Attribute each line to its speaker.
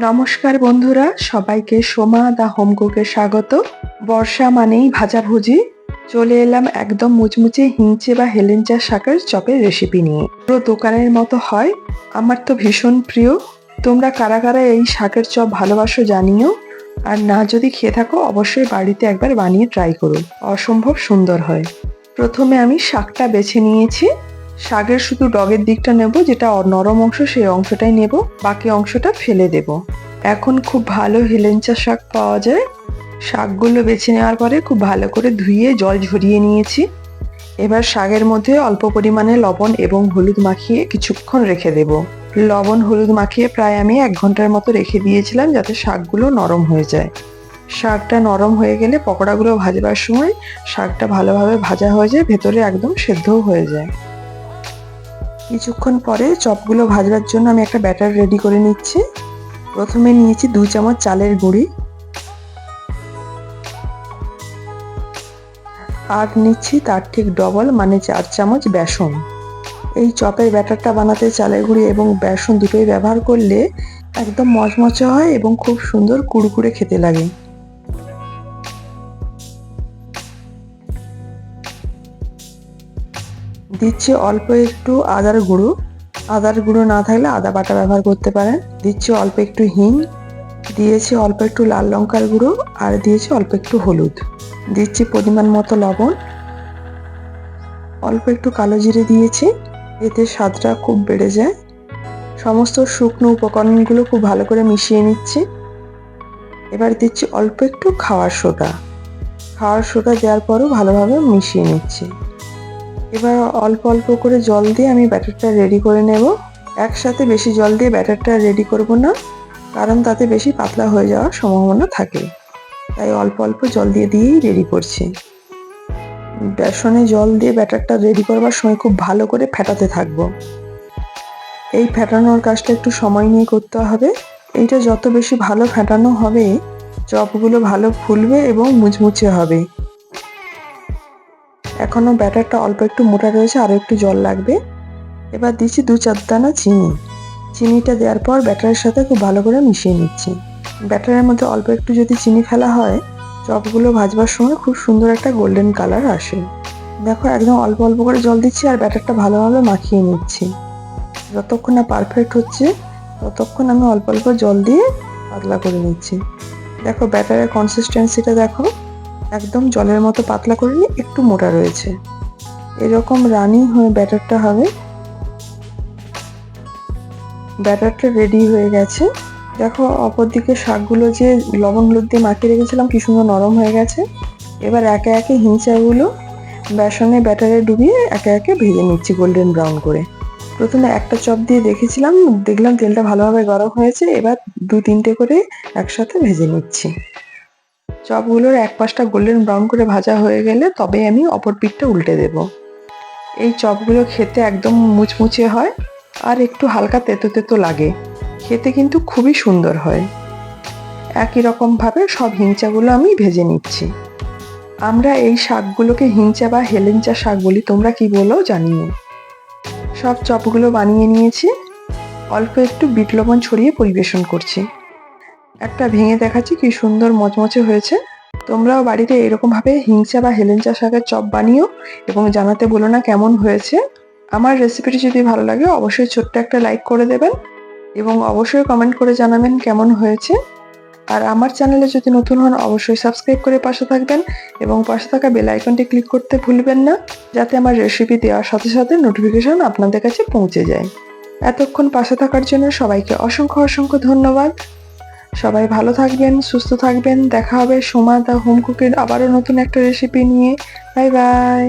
Speaker 1: নমস্কার বন্ধুরা, সবাইকে সোমা দা হোম কুকে স্বাগত। বর্ষা মানেই ভাজাভুজি। চলে এলাম একদম মুচমুচে হিঞ্চে বা হেলেঞ্চা শাকের চপের রেসিপি নিয়ে। পুরো দোকানের মতো হয়, আমার তো ভীষণ প্রিয়। তোমরা কারা কারা এই শাকের চপ ভালোবাসো জানিও। আর না যদি খেয়ে থাকো, অবশ্যই বাড়িতে একবার বানিয়ে ট্রাই করো। অসম্ভব সুন্দর হয়। প্রথমে আমি শাকটা বেছে নিয়েছি। শাকের শুধু ডগের দিকটা নেব, যেটা নরম অংশ, সেই অংশটাই নেব। বাকি অংশটা ফেলে দেব। এখন খুব ভালো হেলেঞ্চা শাক পাওয়া যায়। শাকগুলো বেছে নেওয়ার পরে খুব ভালো করে ধুয়ে জল ঝরিয়ে নিয়েছি। এবার শাকের মধ্যে অল্প পরিমাণে লবণ এবং হলুদ মাখিয়ে কিছুক্ষণ রেখে দেব। লবণ, হলুদ মাখিয়ে প্রায় আমি এক ঘণ্টার মতো রেখে দিয়েছিলাম যাতে শাকগুলো নরম হয়ে যায়। শাকটা নরম হয়ে গেলে পকোড়াগুলো ভাজবার সময় শাকটা ভালোভাবে ভাজা হয়ে যায়, ভেতরে একদম সেদ্ধও হয়ে যায়। কিছুক্ষণ পরে চপগুলো ভাজবার জন্য আমি একটা ব্যাটার রেডি করে নিচ্ছি। প্রথমে নিয়েছি দুই চামচ চালের গুঁড়ি। আর নিচ্ছি তার ঠিক ডবল মানে চার চামচ বেসন। এই চপের ব্যাটারটা বানাতে চালের গুঁড়ি এবং বেসন দুটোই ব্যবহার করলে একদম মচমচে হয় এবং খুব সুন্দর কুড়কুড়ে খেতে লাগে। দিচ্ছি অল্প একটু আদার গুঁড়ো। আদার গুঁড়ো না থাকলে আদা বাটা ব্যবহার করতে পারেন। দিচ্ছি অল্প একটু হিং। দিয়েছি অল্প একটু লাল লঙ্কার গুঁড়ো আর দিয়েছি অল্প একটু হলুদ। দিচ্ছি পরিমাণ মতো লবণ। অল্প একটু কালো জিরে দিয়েছি, এতে স্বাদটা খুব বেড়ে যায়। সমস্ত শুকনো উপকরণগুলো খুব ভালো করে মিশিয়ে নিচ্ছি। এবার দিচ্ছি অল্প একটু খাওয়ার সোডা। খাওয়ার সোডা দেওয়ার পরও ভালোভাবে মিশিয়ে নিচ্ছি। এবার অল্প অল্প করে জল দিয়ে আমি ব্যাটারটা রেডি করে নেব। একসাথে বেশি জল দিয়ে ব্যাটারটা রেডি করব না, কারণ তাতে বেশি পাতলা হয়ে যাওয়ার সম্ভাবনা থাকে। তাই অল্প অল্প জল দিয়ে দিয়েই রেডি করছি। বেসনে জল দিয়ে ব্যাটারটা রেডি করবার সময় খুব ভালো করে ফেটাতে থাকব। এই ফেটানোর কাজটা একটু সময় নিয়ে করতে হবে। এইটা যত বেশি ভালো ফেটানো হবে, চপগুলো ভালো ফুলবে এবং মুচমুচে হবে। এখনও ব্যাটারটা অল্প একটু মোটা রয়েছে, আরও একটু জল লাগবে। এবার দিচ্ছি দু চার দানা চিনি। চিনিটা দেওয়ার পর ব্যাটারের সাথে খুব ভালো করে মিশিয়ে নিচ্ছি। ব্যাটারের মধ্যে অল্প একটু যদি চিনি ফেলা হয়, চপগুলো ভাজবার সময় খুব সুন্দর একটা গোল্ডেন কালার আসে। দেখো, একদম অল্প অল্প করে জল দিচ্ছি আর ব্যাটারটা ভালোভাবে মাখিয়ে নিচ্ছি। যতক্ষণ না পারফেক্ট হচ্ছে, ততক্ষণ আমি অল্প অল্প জল দিয়ে পাতলা করে নিচ্ছি। দেখো, ব্যাটারের কনসিস্টেন্সিটা দেখো। একদম জলের মতো পাতলা করে নিয়ে একটু মোটা রয়েছে। এরকম রানি হয়ে ব্যাটারটা হবে। ব্যাটারটা রেডি হয়ে গেছে। দেখো, অপরদিকে শাকগুলো যে লবণ হলুদ দিয়ে মাখিয়ে রেখেছিলাম, কি সুন্দর নরম হয়ে গেছে। এবার একে একে হিংচাগুলো বেসনে ব্যাটারে ডুবিয়ে একে একে ভেজে নিচ্ছি গোল্ডেন ব্রাউন করে। প্রথমে একটা চপ দিয়ে দেখেছিলাম, দেখলাম তেলটা ভালোভাবে গরম হয়েছে। এবার দু তিনটে করে একসাথে ভেজে নিচ্ছি। চপগুলোর এক পাশটা গোল্ডেন ব্রাউন করে ভাজা হয়ে গেলে তবে আমি অপর পিঠটা উল্টে দেব। এই চপগুলো খেতে একদম মুচমুচে হয় আর একটু হালকা তেতো তেতো লাগে। খেতে কিন্তু খুবই সুন্দর হয়। একই রকমভাবে সব হিংচাগুলো আমি ভেজে নিচ্ছি। আমরা এই শাকগুলোকে হিংচা বা হেলেঞ্চা শাক বলি, তোমরা কি বলো জানিও। সব চপগুলো বানিয়ে নিয়েছি। অল্প একটু বিট লবণ ছড়িয়ে পরিবেশন করছি। একটা ভেঙে দেখাচ্ছি কি সুন্দর মচমচে হয়েছে। তোমরাও বাড়িতে এরকমভাবে হিংসা বা হেলেঞ্চা শাকের চপ বানিও এবং জানাতে বলো না কেমন হয়েছে। আমার রেসিপিটি যদি ভালো লাগে, অবশ্যই ছোট্ট একটা লাইক করে দেবেন এবং অবশ্যই কমেন্ট করে জানাবেন কেমন হয়েছে। আর আমার চ্যানেলে যদি নতুন হন, অবশ্যই সাবস্ক্রাইব করে পাশে থাকবেন এবং পাশে থাকা বেল আইকনটি ক্লিক করতে ভুলবেন না, যাতে আমার রেসিপি দেওয়ার সাথে সাথে নোটিফিকেশন আপনাদের কাছে পৌঁছে যায়। এতক্ষণ পাশে থাকার জন্য সবাইকে অসংখ্য অসংখ্য ধন্যবাদ। সবাই ভালো থাকবেন, সুস্থ থাকবেন। দেখা হবে সোমা দা হোম কুকের আবারও নতুন একটা রেসিপি নিয়ে। Bye bye.